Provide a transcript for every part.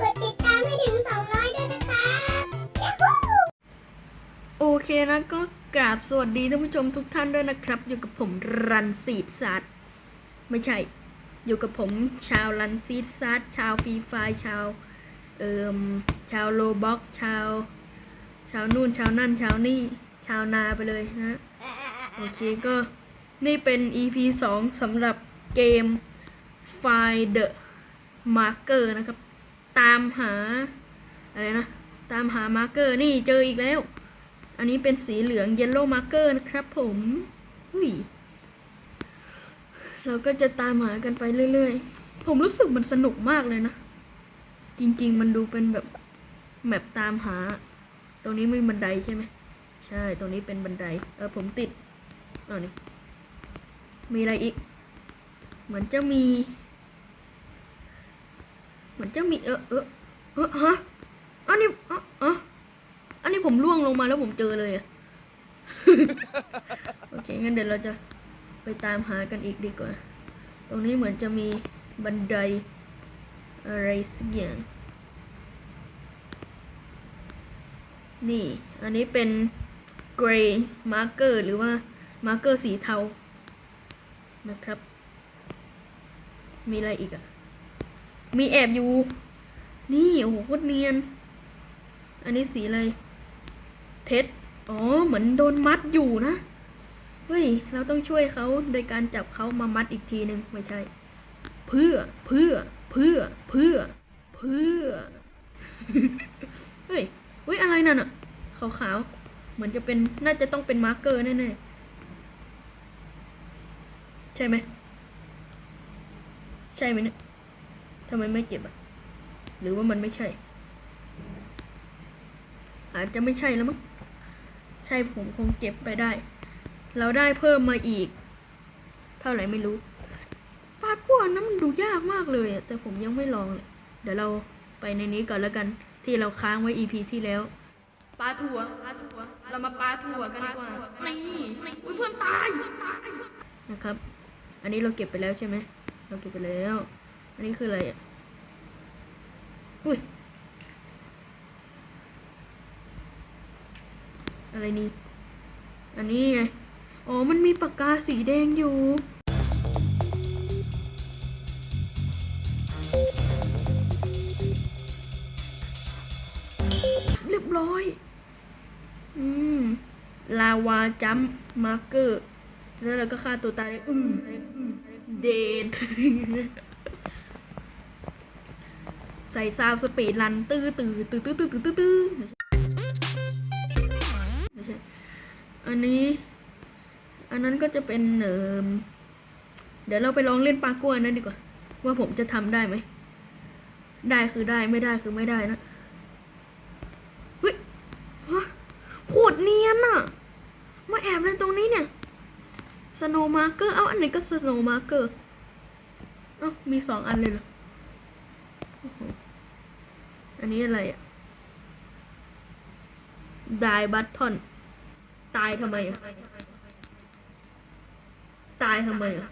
กดติดตามให้ถึง 200 ด้วยนะครับโอเคนะก็กราบสวัสดีท่านผู้ชมทุกท่านด้วยนะครับ อยู่กับผมรันซีดซัดไม่ใช่ อยู่กับผมชาวรันซีดซัดชาวฟรีไฟชาวเอ่มชาวโลบ็อกชาว ชาวนู่นชาวนั่นชาวนี่ชาวนาไปเลยนะโอเคก็นี่เป็น EP 2สำหรับเกม Find the Marker นะครับ ตามหาอะไรนะ ตามหามาร์เกอร์นี่เจออีกแล้ว อันนี้เป็นสีเหลือง Yellow Marker นะครับผมอุ้ยเราก็จะตามหากันไปเรื่อยๆ ผมรู้สึกมันสนุกมากเลยนะ จริงๆ มันดูเป็นแบบแมปตามหา ตรงนี้มีบันไดใช่ไหม ใช่ ตรงนี้เป็นบันได เออ ผมติดเอานี่ มีอะไรอีก เหมือนจะมี มือนจะมีเออเออเออฮะอันนี้อ๋ออ๋ออันนี้ผมล่วงลงมาแล้วผมเจอเลยอะโอเคงั้นเดี๋ยวเราจะไปตามหากันอีกดีกว่า ตรงนี้เหมือนจะมีบันไดอะไรสักอย่าง นี่ อันนี้เป็น gray marker หรือว่า marker สีเทานะครับ มีอะไรอีกอะ มีแอบอยู่ นี่โอ้โหโคตรเนียน อันนี้สีอะไร เท็ดอ๋อ เหมือนโดนมัดอยู่นะ เฮ้ย เราต้องช่วยเขาโดยการจับเขามามัดอีกทีหนึ่งไม่ใช่ เพื่อ เพื่อ เพื่อ เพื่อ เพื่อ เฮ้ยเฮ้ย อะไรนั่นอะขาวๆ เหมือนจะเป็น น่าจะต้องเป็นมาร์กเกอร์แน่ๆ ใช่ไหม ใช่ไหมเนี่ย ทำไมไม่เก็บอะหรือว่ามันไม่ใช่ อาจจะไม่ใช่แล้วมั้ง ใช่ผมคงเก็บไปได้ เราได้เพิ่มมาอีก เท่าไหร่ไม่รู้ปลากัวนั้นมันดูยากมากเลยอะแต่ผมยังไม่ลองเลย เดี๋ยวเราไปในนี้ก่อนแล้วกัน ที่เราค้างไว้ EP ที่แล้ว ปลาถั่วปลาถั่ว เรามาปลาถั่วกันดีกว่า นี่นี่อุ้ยเพื่อนตายนะครับ อันนี้เราเก็บไปแล้วใช่ไหม เราเก็บไปแล้ว อันนี้คืออะไรอะ อุ้ย อะไรนี่ อันนี้ไง อ๋อ มันมีปากกาสีแดงอยู่เรียบร้อย อืม ลาวาจัมมาร์เกอร์ แล้วเราก็ฆ่าตัวตายเลยอืมเดท ใส่ซาวสปีดรันตื้อตื้อตื้อตื้อตื้อตื้อตื้อไม่ใช่อันนี้ อันนั้นก็จะเป็นเอ่อเดี๋ยวเราไปลองเล่นปลากล้วนั่นดีกว่า ว่าผมจะทำได้ไหม ได้คือได้ไม่ได้คือไม่ได้นะเฮ้ยโคตรเนียนอะมาแอบเล่นตรงนี้เนี่ยสโนว์มาร์เกอร์เอ้าอันไหนก็สโนว์มาร์เกอร์เอ้ามีสองอันเลยเหรอ อันนี้อะไรอะไดบัตทอนตายทำไมอะตายทำไมอะ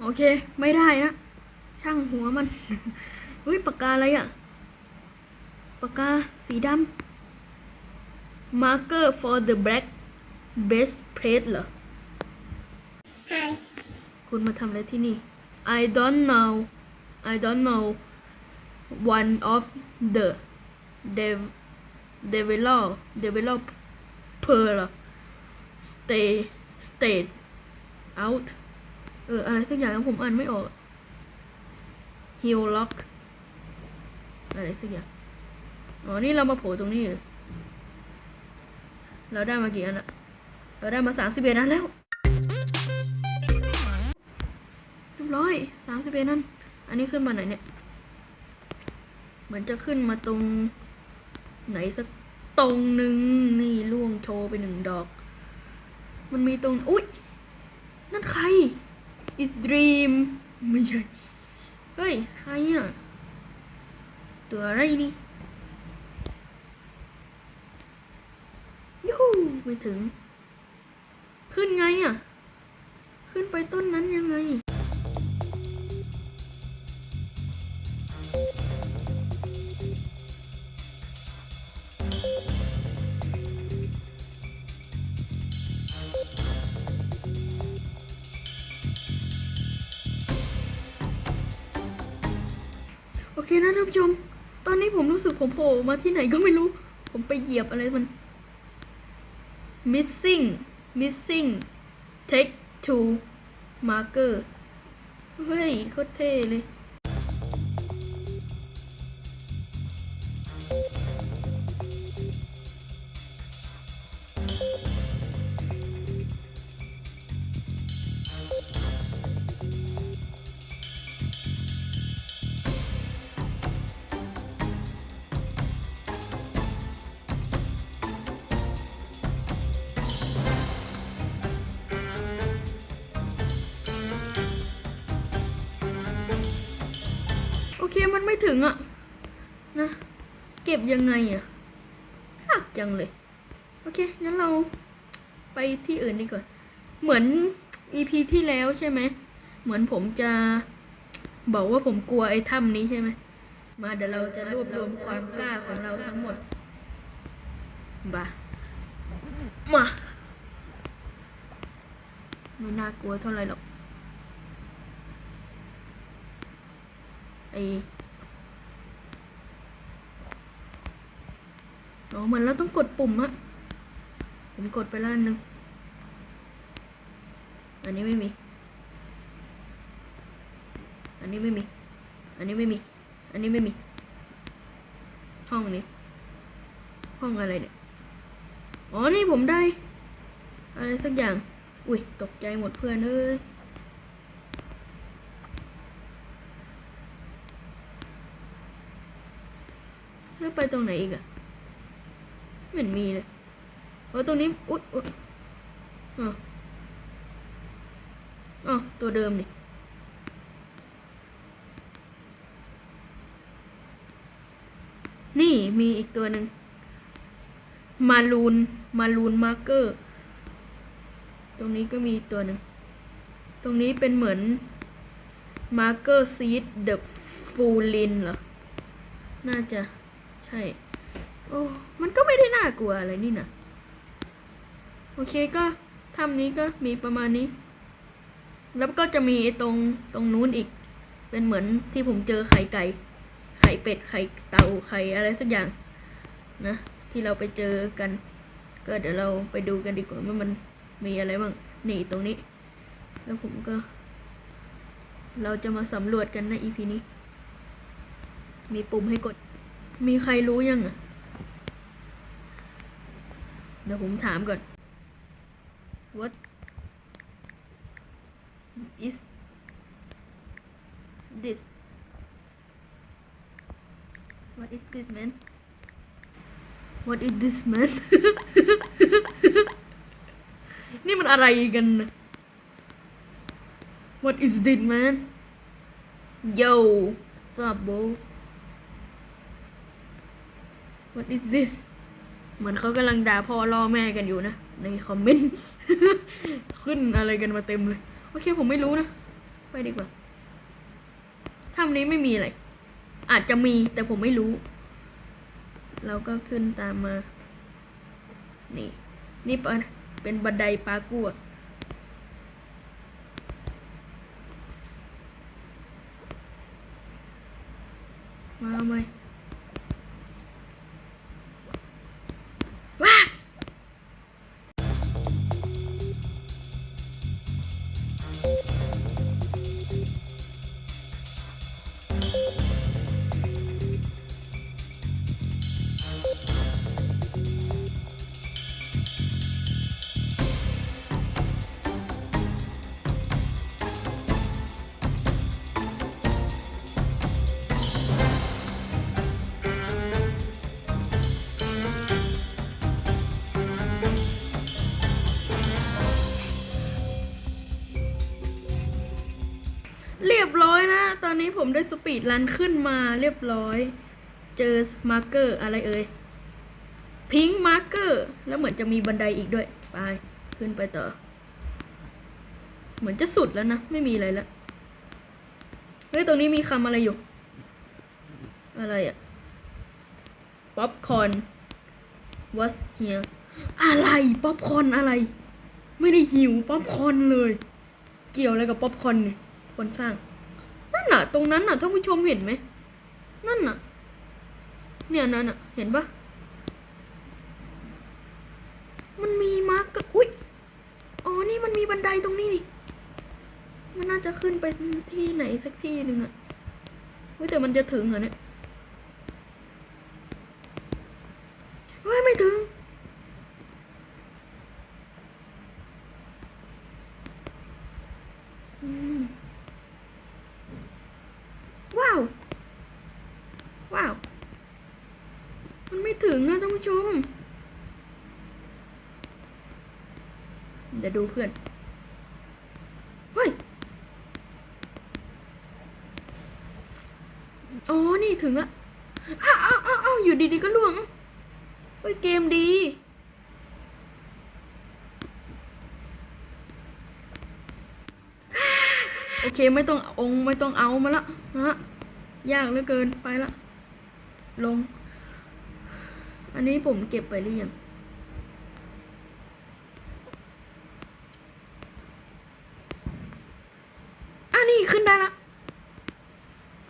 โอเค ไม่ได้นะ ช่างหัวมัน เฮ้ยปากกาอะไรอะปากกาสีดำ marker for the black best plate เหรอไฮคุณมาทำอะไรที่นี่ I don't know I don't know one of the dev develop developer เหรอ stay state out เอออะไรสักอย่างผมอ่านไม่ออก heal lock อะไรสักอย่างอ๋อนี่เรามาโผล่ตรงนี้เรอเราได้มากี่อันอะเราได้มาสามสิบเอ็ดอันแล้วเรียบร้อยสามสิบเอ็ดนั่นอันนี้ขึ้นมาไหนเนี่ย เหมือนจะขึ้นมาตรงไหนสักตรงหนึ่งนี่ล่วงโชว์ไปหนึ่งดอก มันมีตรง อุ๊ยนั่นใคร is dream ไม่ใช่ เฮ้ย ใครอะ ตัวอะไรนี่ยูหูไม่ถึง ขึ้นไงอะ ขึ้นไปต้นนั้นยังไง เคนะท่านผู้ชม ตอนนี้ผมรู้สึกผมโผล่มาที่ไหนก็ไม่รู้ ผมไปเหยียบอะไรมัน missing missing take two marker เฮ้ยโคตรเท่เลย ไม่ถึงอะนะ เก็บยังไงอะยากจังเลย โอเค งั้นเราไปที่อื่นดีกว่า เหมือน EP ที่แล้วใช่ไหม เหมือนผมจะบอกว่าผมกลัวไอ้ถ้ำนี้ใช่ไหม มาเดี๋ยวเราจะรวบรวมความกล้าของเราทั้งหมดบามา ไม่น่ากลัวเท่าไหร่หรอกไอ อ๋อเหมือนเราต้องกดปุ่มอะผมกดไปแล้วนึง อันนี้ไม่มี อันนี้ไม่มี อันนี้ไม่มี อันนี้ไม่มี ห้องนี้ ห้องอะไรเนี่ย อ๋อ นี่ผมได้ อะไรสักอย่าง อุ้ย ตกใจหมดเพื่อนเอ้ยแล้วไปตรงไหนอีกอะ ไม่เห็นมีเลยเออตรงนี้ อุ๊ยอุ๊ยอ๋ออ๋อตัวเดิมนี่นี่มีอีกตัวหนึ่งมารูนมารูนมาร์เกอร์ ตรงนี้ก็มีตัวหนึ่ง ตรงนี้เป็นเหมือนมาร์เกอร์ซีดเดอะฟูลินเหรอ น่าจะใช่ โอ้มันก็ไม่ได้น่ากลัวอะไรนี่นะโอเคก็ถ้ำนี้ก็มีประมาณนี้ แล้วก็จะมีตรงตรงนู้นอีก เป็นเหมือนที่ผมเจอไข่ไก่ ไข่เป็ด ไข่เต่า ไข่อะไรสักอย่าง นะ ที่เราไปเจอกัน ก็เดี๋ยวเราไปดูกันดีกว่าว่ามันมีอะไรบ้าง นี่ตรงนี้ แล้วผมก็ เราจะมาสำรวจกันใน EP นี้ มีปุ่มให้กด มีใครรู้ยังอะ เดี๋ยวผมถามก่อน What is this What is this man What is this man นี่มันอะไรกันน่ะ What is this man Yo What's up bro What is this เหมือนเขากำลังด่าพ่อล่อแม่กันอยู่นะ ในคอมเมนต์ ขึ้นอะไรกันมาเต็มเลย โอเคผมไม่รู้นะ ไปดีกว่าถ้ำนี้ไม่มีอะไร อาจจะมีแต่ผมไม่รู้ เราก็ขึ้นตามมา นี่ นี่ปะเป็นบันไดปลากัวมาไหม นี้ผมได้สปีดรันขึ้นมาเรียบร้อย เจอมาร์เกอร์อะไรเอ่ย พิงค์มาร์เกอร์ แล้วเหมือนจะมีบันไดอีกด้วย ไป ขึ้นไปต่อ เหมือนจะสุดแล้วนะ ไม่มีอะไรแล้วเฮ้ย ตรงนี้มีคำอะไรอยู่ อะไรอะป๊อปคอน what's here อะไร ป๊อปคอนอะไร ไม่ได้หิวป๊อปคอนเลย เกี่ยวอะไรกับป๊อปคอนเนี่ย คนสร้าง น่ะ ตรงนั้นน่ะท่านผู้ชมเห็นไหมนั่นน่ะ เนี่ยนั่นน่ะ เห็นปะมันมีมาร์กอุ้ยอ๋อนี่มันมีบันไดตรงนี้นี่มันน่าจะขึ้นไปที่ไหนสักที่หนึ่งอะเฮ้ยแต่มันจะถึงเหรอเนี่ยเฮ้ยไม่ถึง อืม ว้าว ว้าว มันไม่ถึงอะท่านผู้ชม เดี๋ยวดูเพื่อน เฮ้ย อ๋อ นี่ถึงละอ้าวอ้าวอ้าวอ้าอยู่ดีๆก็ล่วง เฮ้ย เกมดี โอเคไม่ต้ององไม่ต้องเอามาละนะฮะ ยากเหลือเกินไปละ ลง อันนี้ผมเก็บไปหรือยังอันนี้ขึ้นได้ละ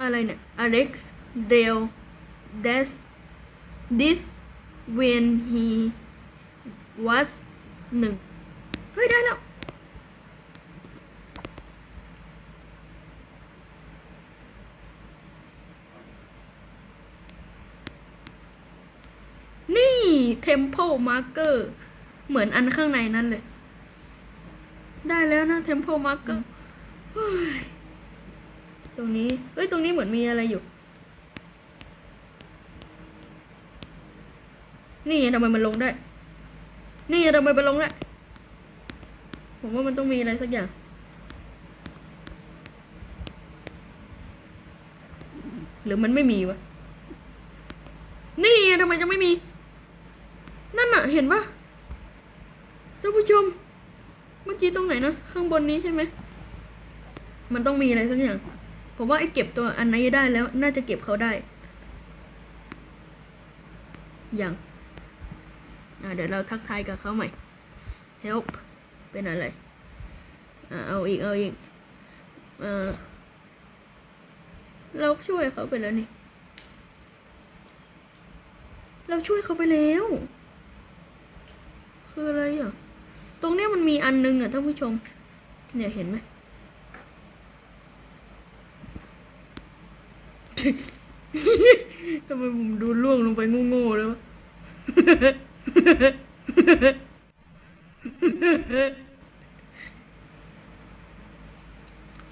อะไรเนี่ย Alex Dale Des This when he was หนึ่งเฮ้ย ได้แล้ว นี่ Temple Marker เหมือนอันข้างในนั่นเลย ได้แล้วนะ Temple Marker เฮ้ย ตรงนี้เฮ้ย ตรงนี้เหมือนมีอะไรอยู่ นี่ทำไมมันลงได้ นี่ทำไมมันลงได้ ผมว่ามันต้องมีอะไรสักอย่าง หรือมันไม่มีวะ นี่ทำไมจะไม่มี นั่นน่ะเห็นปะท่านผู้ชม เมื่อกี้ตรงไหนนะ ข้างบนนี้ใช่ไหม มันต้องมีอะไรสักอย่าง ผมว่าไอ้เก็บตัวอันนี้ได้แล้ว น่าจะเก็บเขาได้อย่างเดี๋ยวเราทักทายกับเขาใหม่ help เป็นอะไรอเอาอีก เอาอีกเอ่าเราช่วยเขาไปแล้วนี่ เราช่วยเขาไปแล้ว คืออะไรอะ ตรงเนี้ยมันมีอันนึงอะท่านผู้ชม เนี่ยเห็นไหม ทำไมผมดูล่วงลงไปโง่ๆเลยวะ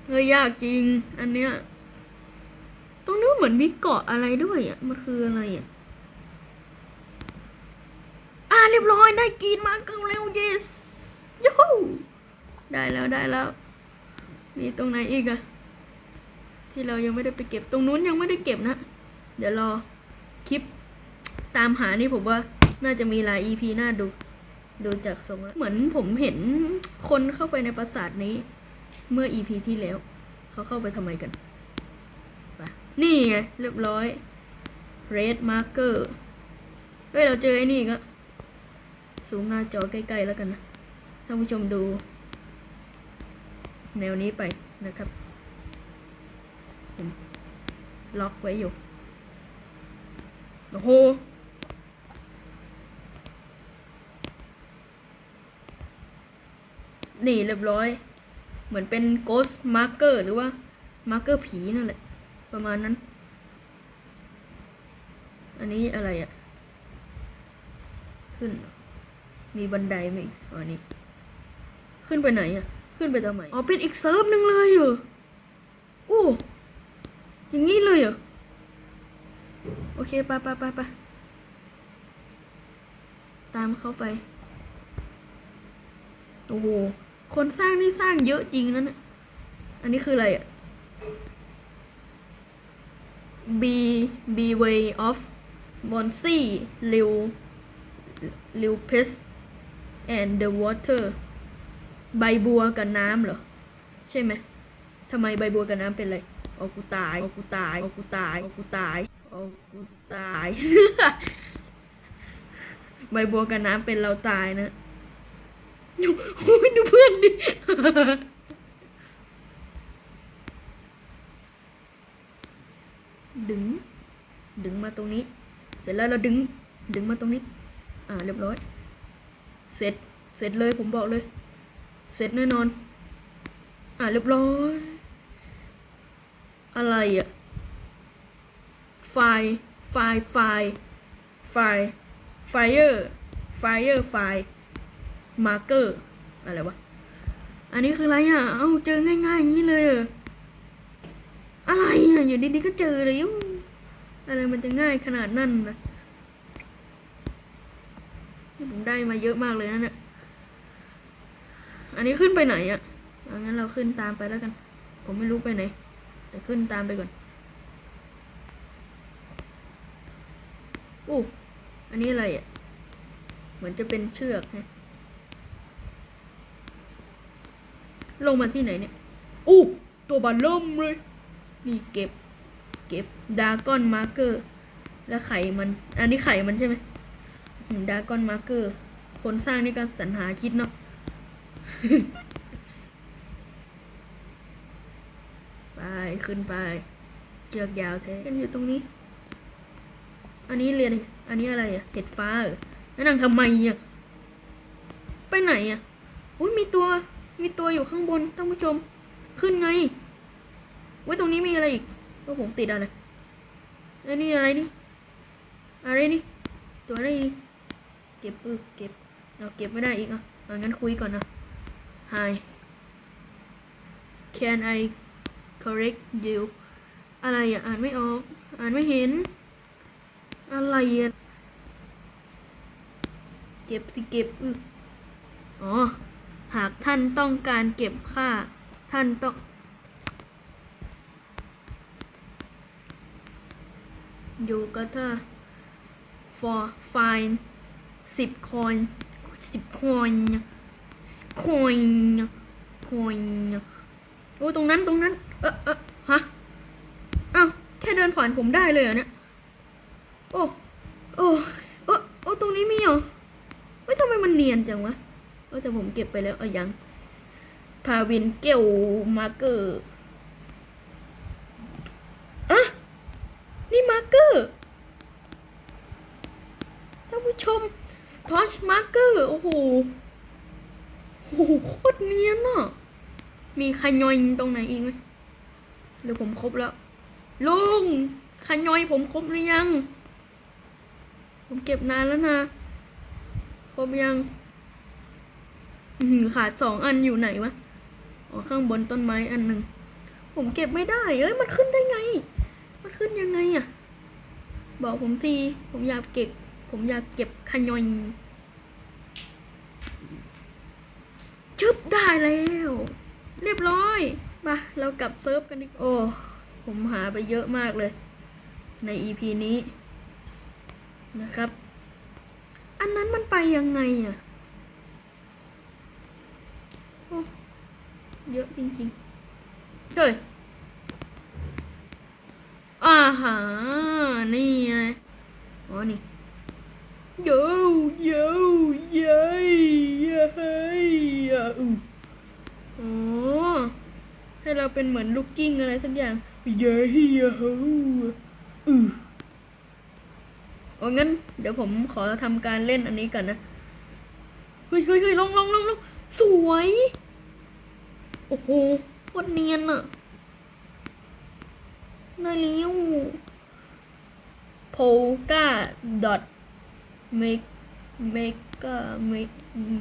เฮ้ยยากจริง อันเนี้ยตรงนู้นเหมือนมีเกาะอะไรด้วยอะ มันคืออะไรอะ อ่าเรียบร้อยได้กินมาเกินเร็ว yes ยูฮูได้แล้วได้แล้ว มีตรงไหนอีกอะ ที่เรายังไม่ได้ไปเก็บตรงนู้นยังไม่ได้เก็บนะ เดี๋ยวรอคลิปตามหานี่ผมว่าน่าจะมีหลาย EP น่าดู ดูจากทรงแล้วเหมือนผมเห็นคนเข้าไปในปราสาทนี้ เมื่อ EP ที่แล้ว เขาเข้าไปทำไมกันไปนี่ไงเรียบร้อย red marker เฮ้ย เราเจอไอ้นี่ก็ซูมหน้าจอใกล้ ๆ แล้วกันนะท่านผู้ชมดู แนวนี้ไปนะครับ ผมล็อกไว้อยู่ โอ้โห นี่เรียบร้อย เหมือนเป็น ghost marker หรือว่า marker ผีนั่นแหละ ประมาณนั้น อันนี้อะไรอะ่ะ ขึ้น มีบันไดไหมอ๋อนี่ ขึ้นไปไหนอะ่ะ ขึ้นไปทำไม อ๋อ เป็นอีกเซิร์ฟหนึ่งเลยเหรอโอ้ อย่างนี้เลยเหรอ โอเคไปไปไปไปตามเขาไป โอ้โห คนสร้างนี่สร้างเยอะจริงนะเนี่ย อันนี้คืออะไรอะ B B way of Bonsi Liu Liu Pes and the water ใบบัวกับน้ำเหรอ ใช่ไหมทำไมใบบัวกับน้ำเป็นอะไร โอ้กูตาย โอ้กูตาย โอ้กูตาย โอ้กูตาย โอ้กูตาย ใบบัวกับน้ำเป็นเราตายนะโอ้ยดูเพื่อนดิดึง ดึงมาตรงนี้ เสร็จแล้วเราดึง ดึงมาตรงนี้ อ่า เรียบร้อย เสร็จ เสร็จเลยผมบอกเลย เสร็จแน่นอน อ่า เรียบร้อย อะไรอะไฟ ไฟ ไฟ ไฟ ไฟเออร์ ไฟเออร์ไฟ มาร์เกอร์ อะไรวะ อันนี้คืออะไรอะ เอ้า เจอง่ายๆอย่างนี้เลย อะไรอะ อยู่ดีๆก็เจอเลยอู้อะไรมันจะง่ายขนาดนั้นนะนี่ผมได้มาเยอะมากเลยนะเนี่ย อันนี้ขึ้นไปไหนอะเอางั้นเราขึ้นตามไปแล้วกัน ผมไม่รู้ไปไหน แต่ขึ้นตามไปก่อนอู้อันนี้อะไรอะ เหมือนจะเป็นเชือกไงลงมาที่ไหนเนี่ย อู้ ตัวบาล่มเลย นี่เก็บ เก็บดาก้อนมาร์เกอร์ แล้วไข่มัน อันนี้ไข่มันใช่ไหมดาก้อนมาร์เกอร์ คนสร้างนี่ก็สรรหาคิดเนาะ ไป ขึ้นไป เชือกยาวแท้กันอยู่ตรงนี้ อันนี้เรียนอันนี้อะไรอะเห็ดฟ้าเหรอแล้วนั่งทำไมอะไปไหนอะอุ้ยมีตัว มีตัวอยู่ข้างบนท่านผู้ชม ขึ้นไงเว้ยตรงนี้มีอะไรอีกว่าผมติดอะไรไอ้นี่อะไรนี่ อะไรนี่ ตัวอะไรนี่ เก็บปื้เก็บ เราเก็บไม่ได้อีกอะงั้นคุยก่อนนะ Hi Can I correct you อะไรอะอ่านไม่ออก อ่านไม่เห็น อะไรอะเก็บสิเก็บอ๋อ หากท่านต้องการเก็บค่า ท่านต้อง อยู่ก็ถ้า for fine สิบคอยสิบคอยคอยคอยโอ้ตรงนั้นตรงนั้น ออเออฮะอ้าวแค่เดินผ่านผมได้เลยเหรอเนี่ย โอ้ โอ้เออโอ้ตรงนี้มีเหรอเฮ้ยทำไมมันเนียนจังวะเออแต่ผมเก็บไปแล้วเอายัง พาวินเกลมาร์เกอร์อะนี่มาร์เกอร์ท่านผู้ชมทอชมาร์เกอร์โอ้โหโอ้โหโคตรเนียนอะ มีขยอยตรงไหนอีกไหม เดี๋ยวผมครบแล้ว ลุงขยอยผมครบหรือยัง ผมเก็บนานแล้วนะ ครบยังหือขาดสองอันอยู่ไหนวะอ๋อข้างบนต้นไม้อันหนึ่งผมเก็บไม่ได้ เอ้ยมันขึ้นได้ไง มันขึ้นยังไงอะบอกผมที ผมอยากเก็บ ผมอยากเก็บขยอยชึบได้แล้ว เรียบร้อย มาเรากลับเซิร์ฟกันดิโอ้ ผมหาไปเยอะมากเลย ใน EP นี้นะครับ อันนั้นมันไปยังไงอะโอ้เยอะจริงๆเฮ้ยอาหานี่ไงอ๋อนี่โยโยเย้ยเย้ยอะอืออ๋อ ให้ เราเป็นเหมือนลูกกิ้งอะไรสักอย่างเย้ยอะฮู้อือโอ้งั้น เดี๋ยวผมขอทำการเล่นอันนี้ก่อนนะ เฮ้ยเฮ้ยเฮ้ยลงลงลงลงสวย โอ้โหโคตรเนียนอะนายลิ้ว polka dot make maker make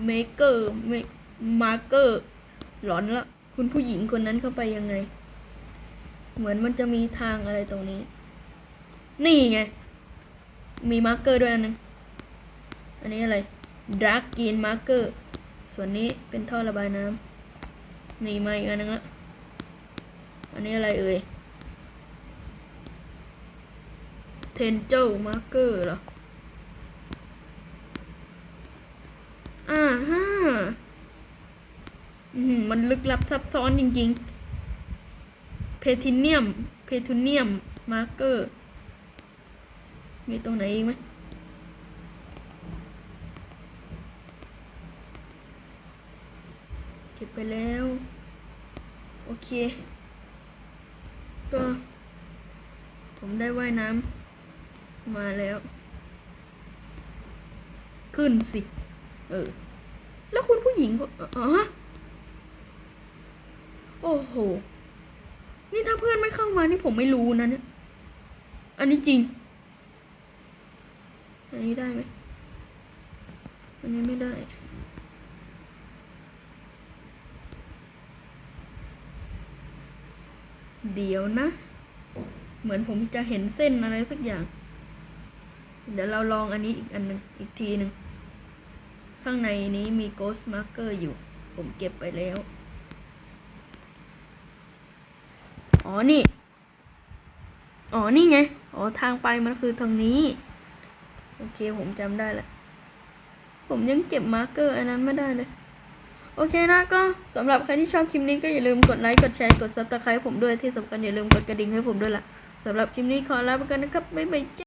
maker make marker หลอนละ คุณผู้หญิงคนนั้นเข้าไปยังไง เหมือนมันจะมีทางอะไรตรงนี้ นี่ไง มีมาร์เกอร์ด้วยอันหนึง อันนี้อะไร dark green marker ส่วนนี้เป็นท่อระบายน้ำนี่มาอีกอันหนึงละ อันนี้อะไรเอ่ยเทนเจลมาร์เกอร์เหรออ่าฮะ มันลึกลับซับซ้อนจริงๆ เพทิเนียม เพทูเนียม มาร์เกอร์ มีตรงไหนอีกไหมเก็บไปแล้ว โอเค ก็ ผมได้ว่ายน้ำมาแล้ว ขึ้นสิ เออ แล้วคุณผู้หญิงก็อ๋อ โอ้โห นี่ถ้าเพื่อนไม่เข้ามานี่ผมไม่รู้นะเนี่ย อันนี้จริง อันนี้ได้ไหม อันนี้ไม่ได้ เดี๋ยวนะ เหมือนผมจะเห็นเส้นอะไรสักอย่าง เดี๋ยวเราลองอันนี้อีกอันหนึ่งอีกทีหนึ่ง ข้างในนี้มี Ghost Marker อยู่ ผมเก็บไปแล้ว อ๋อนี่ อ๋อนี่ไง อ๋อทางไปมันคือทางนี้ โอเคผมจำได้แล้วผมยังเก็บมาร์กเกอร์ อันนั้นไม่ได้เลย โอเคนะก็สำหรับใครที่ชอบคลิปนี้ก็อย่าลืมกดไลค์ กดแชร์ กดซับสไครต์ผมด้วยที่สำคัญอย่าลืมกดกระดิ่งให้ผมด้วยล่ะสำหรับคลิปนี้ขอลาไปกันนะครับ บ๊ายบายจ้า